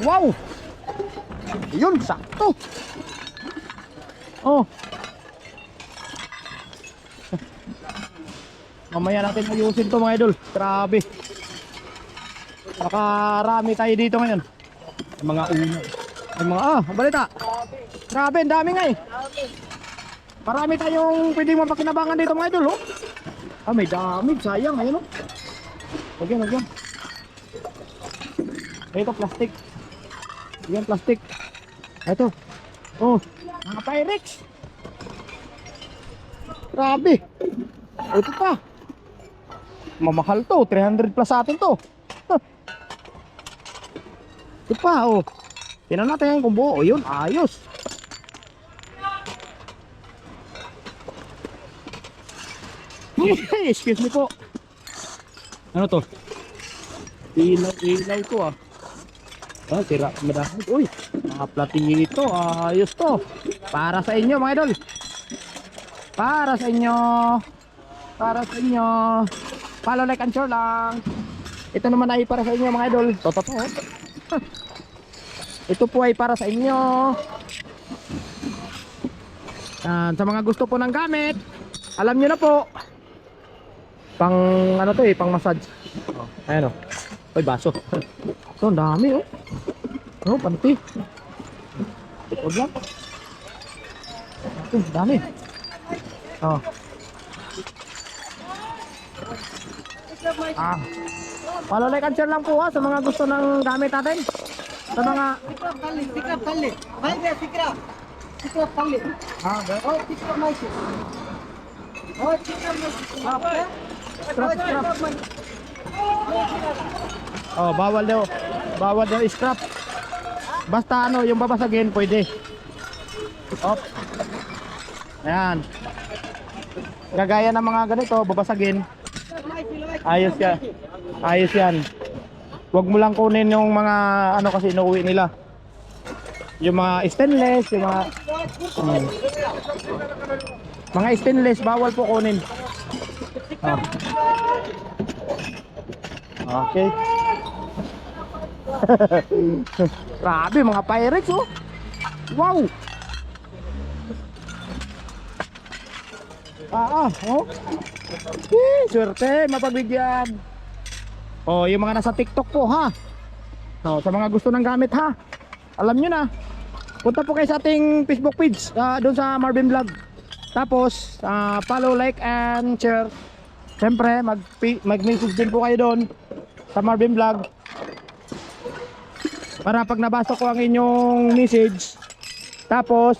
Wow! Yun, sakto. Oh. Mamaya natin ayusin to mga idol. Grabe. Nakarami tayo dito ngayon. Yung mga uno. Yung mga, ah, balita. Grabe, ang dami nga eh. Marami tayong pwedeng mapakinabangan dito mga idol, oh. Ah, may dami. Sayang, ayun, oh. Lagyan, lagyan. Ito, plastic. Yan, plastic. Ito. Oh, mga Pyrex. Grabe. Ito pa. Mamahal to. 300 plus sa atin to. Huh. Ito pa, oh. Tingnan natin kung buo. Oh, yun, ayos. Excuse me po. Ano to? Ilaw, ilaw to ah. Ah, tira, madami. Uy, mga platito. Ayos to. Para sa inyo mga idol. Para sa inyo. Para sa inyo. Follow, like, and share lang. Ito naman ay para sa inyo mga idol. Toto to. oh. Ito po ay para sa inyo. Yan, sa mga gusto po ng gamit, alam nyo na po. Pang ano to eh, pang massage. Oh, ayan oh. Uy, baso. Ito, ang dami oh. Oh, panty. Huwag lang. Ito, dami. Oh. Ah. Follow like and share lang po ha sa mga gusto ng gamit natin. Sa mga Sikrap tali, sikrap tali. Baik ya sikrap. Sikrap tali. ah, Oh, sikrap maisi. Oh, sikrap maisi. Apa? Scrap, scrap. Oh, bawal daw. Bawal daw scrap. Basta ano, yung babasagin pwede. Op. Ayan. Gagaya ng mga ganito, babasagin. Ayos yan. Ayos yan. Huwag mo lang kunin yung mga ano kasi inuwi nila. Yung mga stainless, yung mga Hmm. mga stainless bawal po kunin. Ah. Okay. Grabe mga Pyrex oh. Wow. Ah, ah, oh. Eh, swerte, mapagbigyan. Oh, yung mga nasa TikTok po ha. So, sa mga gusto ng gamit ha. Alam nyo na. Punta po kayo sa ating Facebook page ah, doon sa Marvin Vlog. Tapos, ah, follow, like, and share. Siyempre, mag, mag-message din po kayo doon sa Marvin Vlog. Para pag nabasa ko ang inyong message, tapos,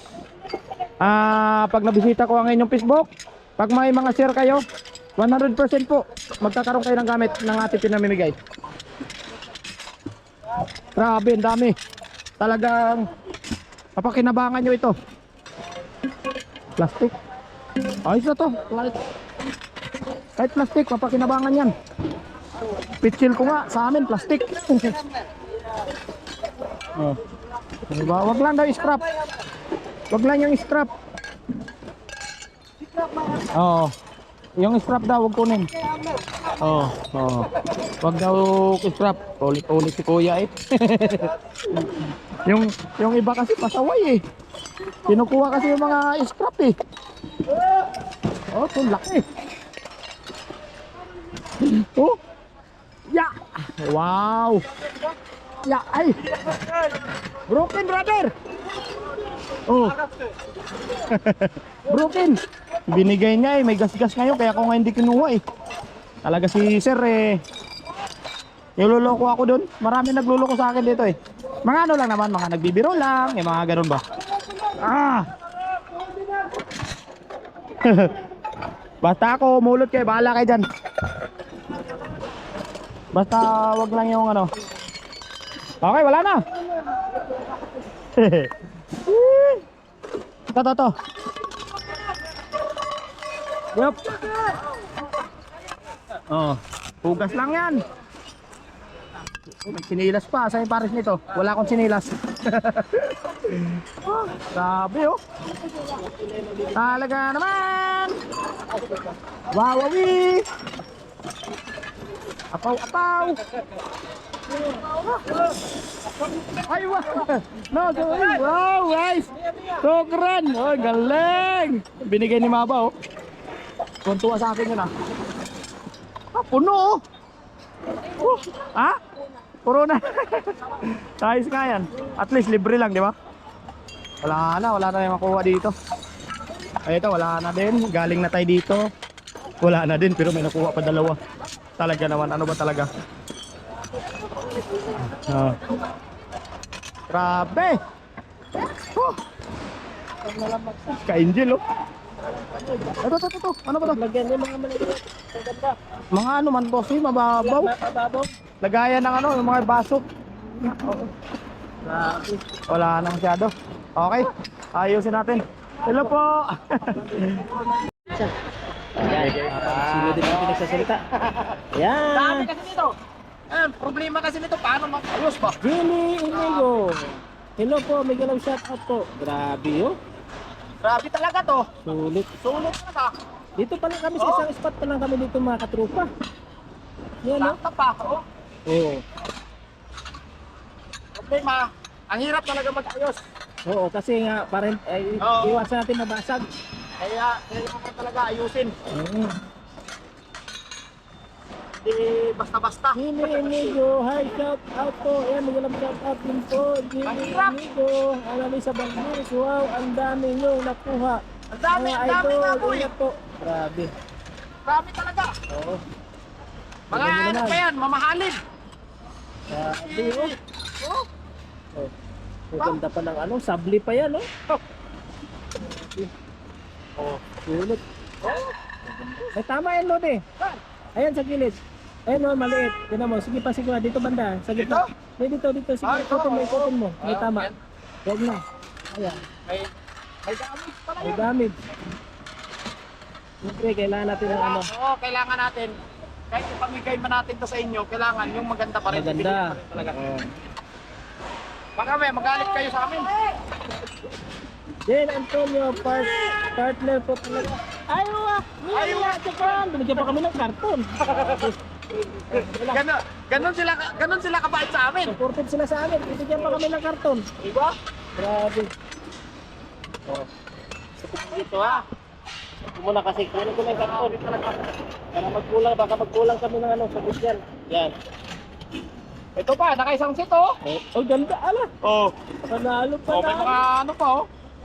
ah, pag nabisita ko ang inyong Facebook, pag may mga share kayo, 100% po, magkakaroon kayo ng gamit ng ating pinamimigay. Grabe, ang dami. Talagang papakinabangan nyo ito. Plastic. Ayos na to. Kahit, plastic, papakinabangan yan. Pitsil ko nga, sa amin, plastic. oh. Diba? Wag lang daw scrap. Wag lang yung scrap. Oo. Yung scrap daw, wag kunin. Oo. Oo. Wag daw scrap. Ulit-ulit si kuya eh. yung, yung iba kasi pasaway eh. Kinukuha kasi yung mga scrap eh. Oh, ito laki. Oh. Ya. Wow. Ya, ay. Broken, brother. Oh. Broken. Binigay niya eh, may gas-gas ngayon kaya ako nga hindi kinuha eh. Talaga si sir eh. Niloloko ako doon. Marami nagluloko sa akin dito eh. Mga ano lang naman, mga nagbibiro lang, yung mga ganun ba. Ah! Basta ako umulot kayo, bahala kayo dyan. Basta wag lang yung ano. Okay, wala na. ito, ito, ito. Yup. Oh, hugas lang yan. Oh, may sinilas pa. Saan yung pares nito? Wala akong sinilas. oh, grabe oh. Talaga naman. Wawawi. Apaw, apaw. Ay, wow! No, sorry. Wow, guys! Sokran! Oh, galing! Binigay ni Maba, oh. Tuntua sa akin yun, ah. Ah, puno, oh. Oh, ha? Puro na. Ayos nga yan. At least libre lang, di ba? Wala na, wala na yung makuha dito. Ay, ito, wala na din. Galing na tayo dito. Wala na din, pero may nakuha pa dalawa. Talaga naman, ano ba talaga? Ah. Grabe! Oh. Ka-angel, oh. Ito, ito, ito, ito. Ano ba to? Lagyan niyo mga maliliit. Mga ano man to, si mababaw. Mababaw. Lagayan ng ano, yung mga baso. Wala na masyado. Okay, ayusin natin. Hello po! Yan. Sino din ang pinagsasalita. Yan. Dami kasi nito. Ayan, problema kasi nito, paano mag-ayos ba? Jimmy Inigo. Hello po, may galaw shout out po. Grabe oh. Grabe talaga to. Sulit. Sulit talaga. Dito pa lang kami sa isang spot pa lang kami dito mga katrupa. Yan oh. Sakta pa. Oh. Oo. Problema, ang hirap talaga mag-ayos. Oo, kasi nga parang ay, Oo. iwasan natin mabasag. Kaya, kailangan talaga ayusin. Oo. Hindi basta-basta. Jimmy Inigo, hi shout out po. Ayan, may galaw shout out din po. Jimmy Mahirap. Inigo, alam sa Bangladesh. Wow, ang dami nyo nakuha. Ang dami, Mga ang dami idol, nga po eh. ingat po. Grabe. Grabe talaga. Oo. Mga ano naman. pa yan, mamahalin. Grabe oh. Oh. Oh. Ang ganda pa ng ano, sabli pa yan, oh. Oh. Sulit. Ay, tama yan, Lodi. Ayan sa gilid. Ayan, oh, maliit. Tignan mo, sige pa, sige pa. Dito banda, sa gitna. Dito? dito, dito. Sige, Ah, ito, ikutin mo, ikutin mo. May Ah, tama. Huwag na. Ayan, May, may damage pala may yun. damage. Siyempre, kailangan natin ng ano. Oo, kailangan natin. Kahit ipamigay man natin to sa inyo, kailangan yung maganda pa rin. Maganda. Bibili pa rin talaga. Oo. Baka may magalit kayo sa amin. Jen Antonio, part, partner po talaga. Ayaw ah! Ayaw ah! Japan! Binigyan pa kami ng karton. Ganon, ganon sila, ganon sila kabait sa amin. Supported sila sa amin. Binigyan pa kami ng karton. Di ba? Grabe. Oh. Dito ah. Ito muna kasi kunin ko na yung karton. Para magkulang, baka magkulang kami ng ano sa bigyan. Yan. Ito pa, nakaisang sit oh. Oh, oh ganda ala. Oh, Panalo pa oh may na. mga ano pa oh.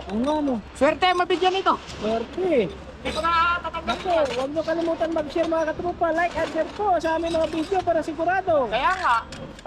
Ang ano. Swerte mabigyan ito. Swerte. Hindi ko na tatanggap Ako, huwag nyo kalimutan mag-share mga katrupa. Like and share po sa aming mga video para sigurado. Kaya nga,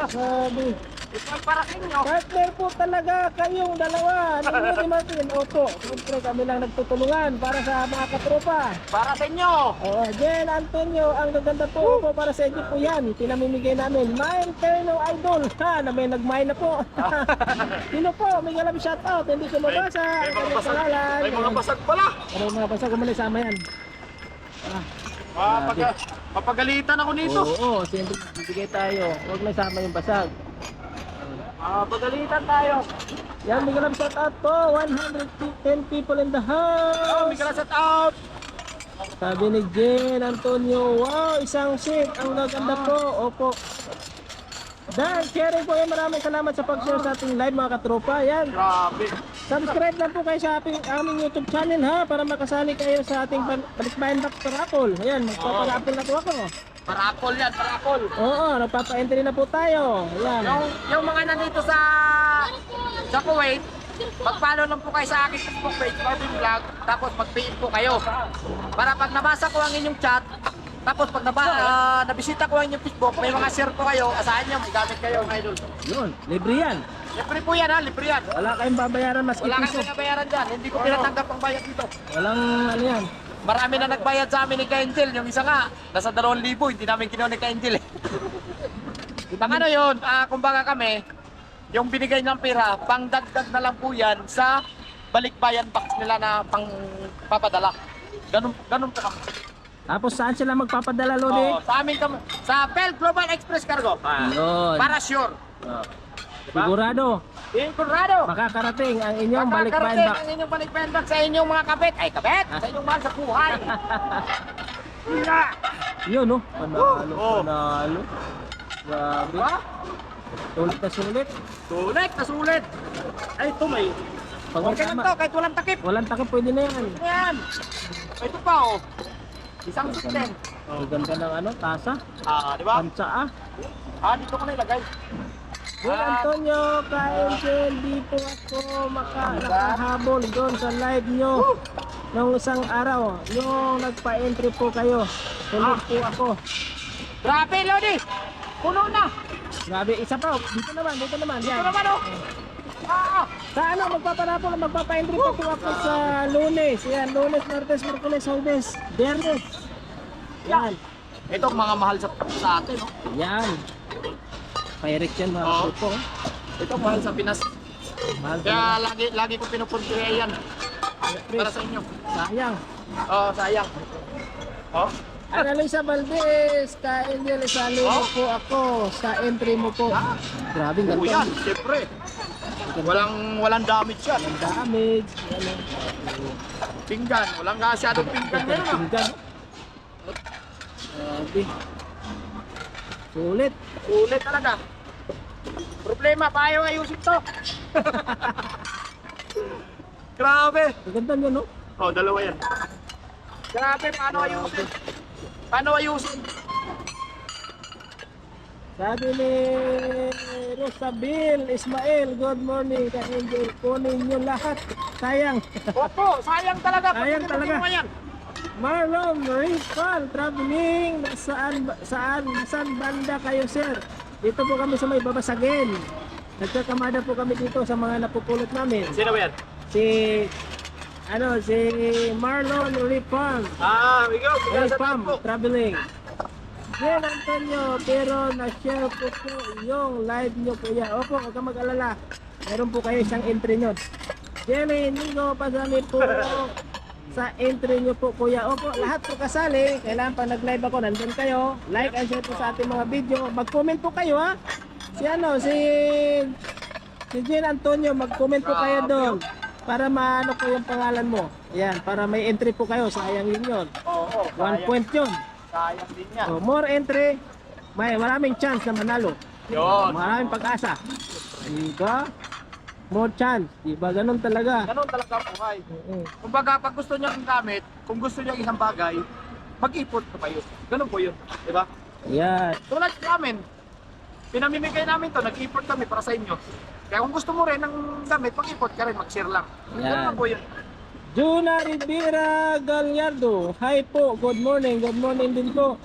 Sabi. ito para sa inyo. Partner po talaga kayong dalawa. Ninyo ni Martin. Opo, siyempre kami lang nagtutulungan para sa mga katropa. Para sa inyo. Oo, Jen Antonio, ang gaganda po po para sa inyo po yan. Pinamimigay namin. Mine Perno Idol. Ha, na may nagmine na po. Sino po? May galam shoutout. Hindi ko mabasa. May Ang mga basag, may mga basag pala. Ano mga basa kumali sama yan. Mapag, mapagalitan ako nito. Oo, siyempre bibigay tayo. Huwag na sama yung basag. Mapagalitan tayo. Yan, may galam shoutout po. 110 people in the Oh, house. may kalasat out. Sabi ni Jen Antonio, wow, isang shit. Ang gaganda po. Opo. Dan, sharing po yan. Maraming salamat sa pag-share sa ating live mga katropa. Yan. Grabe. Subscribe lang po kayo sa ating, aming YouTube channel ha para makasali kayo sa ating Balikbayan Box Parapol. Ayan, magpaparapol na po ako. Parapol yan, parapol. Oo, nagpapa-entry na po tayo. Ayan. Yung, yung mga nandito sa sa Kuwait, mag-follow lang po kayo sa aking Facebook page, Marvin Vlog, tapos mag-PM po kayo. Para pag nabasa ko ang inyong chat, tapos pag naba, ah, nabisita ko ang inyong Facebook, may mga share po kayo, asahan nyo, may gamit kayo, mga idol. Yun, libre yan. Libre po yan ha, libre yan. Wala kayong babayaran mas Wala piso. kang pinabayaran dyan, hindi ko pinatanggap ang bayad dito. Walang ano yan. Marami na nagbayad sa amin ni Kaintil, yung isa nga, nasa 2,000, hindi namin kinuha ni Kaintil eh. Ang ano yun, ah, kumbaga kami, yung binigay ng pera, pangdagdag na lang po yan sa balikbayan box nila na pang papadala. Ganun, ganun po kami. Tapos saan sila magpapadala, Lodi? Oo, sa amin sa Pel Global Express Cargo. Yun. Para sure. Sigurado, In Colorado. makakarating ang inyong balikbayan Makakarating ang inyong balikbayan box sa inyong mga kabit. Ay, kabit! Sa inyong mahal sa buhay. Yeah. Yun, no? Panalo, Oh. panalo. Grabe. Diba? Sulit na sulit. Sulit na sulit. Ay, ito may. Pag Okay lang to, kahit walang takip. walang takip pwede na yan. Ayan. Ito pa oh. Isang system. Ang ganda ng ano, tasa. Ah, di ba? Pansa ah. Ah, dito ko na ilagay. Well, Antonio, ka-angel, di po ako maka, nakahabol doon sa live nyo nung isang araw. Yung nagpa-entry po kayo. Tulog po ako. Grabe, Lodi. Puno na. Grabe, isa pa. Dito naman, dito naman. Ito Yan. naman oh. Ah, ah. Sa ano, magpaparapol, magpapa-entry po po ako sa lunes. Yan, lunes, martes, merkules, huwebes, biyernes. Yan. Ito ang mga mahal sa, sa atin, no? Yan. Pirate yan mga Oo. po. Ito mahal sa Pinas. Mahal Kaya talaga. lagi lagi ko pinupuntihan yan para sa inyo. Sayang. Oh, sayang. Oh. Annalisa Valdez, ka-Angel, isali mo Oh. po ako sa entry mo po. Ah. Grabe, Oh, ganda. yan, siyempre. Walang walang damage yan. Ang damage. Ano, Pinggan, walang masyadong pinggan ngayon. ah. pinggan. Grabe. Sulit. Sulit talaga. Problema, paano ayusin to? Grabe. Ang ganda nyo, no? Oh, dalawa yan. Grabe, paano ayusin? Paano ayusin? Sabi ni Rosabil Ismail, good morning ka Angel. Kunin nyo lahat. Sayang. Opo, sayang talaga. Sayang talaga. yan. Marlon Rifal, traveling. Saan, saan, saan banda kayo, sir? Dito po kami sa may babasagin. Nagkakamada po kami dito sa mga napupulot namin. Sino ba yan? Si, ano, si Marlon Rifal. Ah, ikaw. Rifam, traveling. Yan Antonio, pero na-share po po yung live nyo kuya. Opo, huwag kang mag-alala. Meron po kayo isang entry nyo. Jenny, Nigo, pasali po sa entry nyo po kuya. Opo, lahat po kasali. Kailangan pag nag-live ako, nandun kayo. Like and share po sa ating mga video. Mag-comment po kayo ha. Si ano, si si Jen Antonio, mag-comment po kayo doon. Para maano po yung pangalan mo. Yan, para may entry po kayo. Sayang yun yun. Oo, oh, One point yun. Sayang din yan. Oh, more entry, may maraming chance na manalo. Yun. Maraming pag-asa. Diba? More chance. Diba? Ganun talaga. Ganun talaga ang buhay. Oo. Kumbaga, pag gusto niyo ang gamit, kung gusto niyo ang isang bagay, mag-ipot pa kayo. Ganun po yun. Di ba? Yan. Tulad sa amin, pinamimigay namin to, nag-import kami para sa inyo. Kaya kung gusto mo rin ng gamit, mag-import ka rin, mag-share lang. Yan. Ganun lang po yun. Juna Rivera Gallardo. Hi po. Good morning. Good morning din po.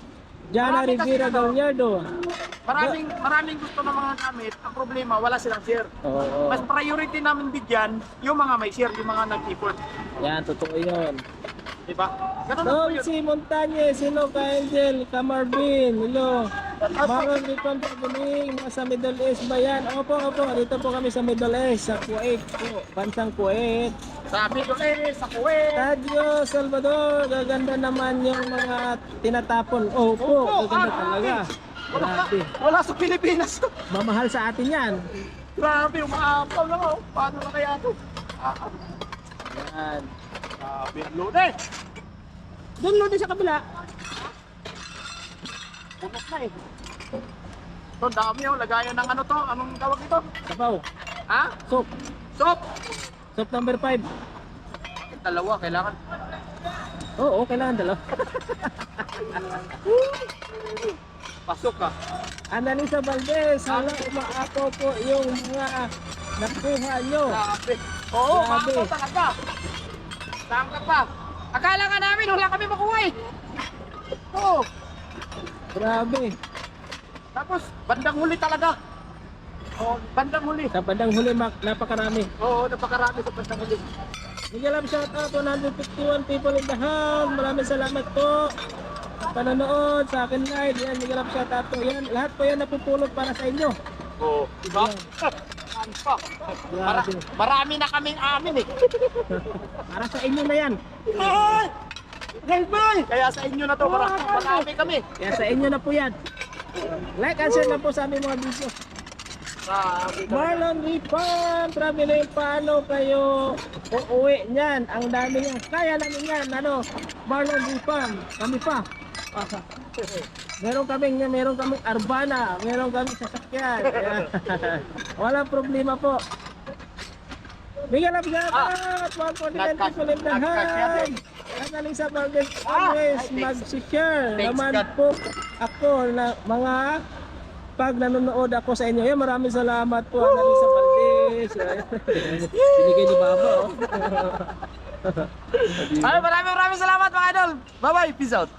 Jana Marami kasi Rivera ano. Gallardo. Maraming, maraming gusto ng mga gamit, ang problema, wala silang share. Oo. Mas priority namin bigyan yung mga may share, yung mga nag-import. Yan, totoo yun. Di ba? Ganun lang po yun. si Montañez. Hello, ka Angel. Ka Marvin. Hello. Maron Ripon Traveling. Mga sa Middle East ba yan? Opo, opo. Dito po kami sa Middle East. Sa Kuwait po. Bansang Kuwait. Sa Middle East, sa Kuwait. Tadio Salvador. Gaganda naman yung mga tinatapon. Opo, Opo, gaganda ah, talaga. Wala, Grabe. wala sa Pilipinas to. Mamahal sa atin yan. Grabe, umaapaw lang oh. Paano na kaya to? Ah, ah. Yan. Grabe, lode. Doon lo din sa kabila. Punos na eh. Ito, dami oh. Lagayan ng ano to? Anong tawag ito? Sabaw. Ha? Soap. Soap. Soap number 5. Dalawa, kailangan. Oo, kailangan dalawa. Pasok ka. Annalisa Valdez, hala umaapaw po yung mga nakuha nyo. Grabe. Oo, Grabe. talaga. Saan ka pa? Akala nga namin, wala kami makuha eh. Oo. Grabe. Tapos, bandang huli talaga. Oo, bandang huli. Sa bandang huli, mak- napakarami. Oo, napakarami sa bandang huli. Miguel Lab, shout out 151 people in the house. Maraming salamat po. Panonood sa akin live. Yan, Miguel Lab, shout out po. Yan, lahat po yan napupulot para sa inyo. Oo. Diba? Saan pa? Mara- marami na kaming amin eh. Para sa inyo na yan. Ay! Helpay! Kaya sa inyo na to, marami, marami kami. Kaya sa inyo na po yan. Like and share na po sa aming mga video. Grabe. Marlon Ripan, traveling paano kayo uuwi niyan? Ang dami niyan. Kaya namin yan, ano? Marlon Ripan, kami pa. Meron kaming, meron kaming Arbana, meron kaming sasakyan. Walang problema po. Bigyan na bigyan Ah. at mga kontinente Nagkas- ko Nagaling sa Valdez always mag-share Thanks, naman God. po ako na mga pag nanonood ako sa inyo. Yan, maraming salamat po. Nagaling sa Valdez. Binigay ni Baba. Oh. Ay, maraming maraming salamat mga idol. Bye-bye. Peace out.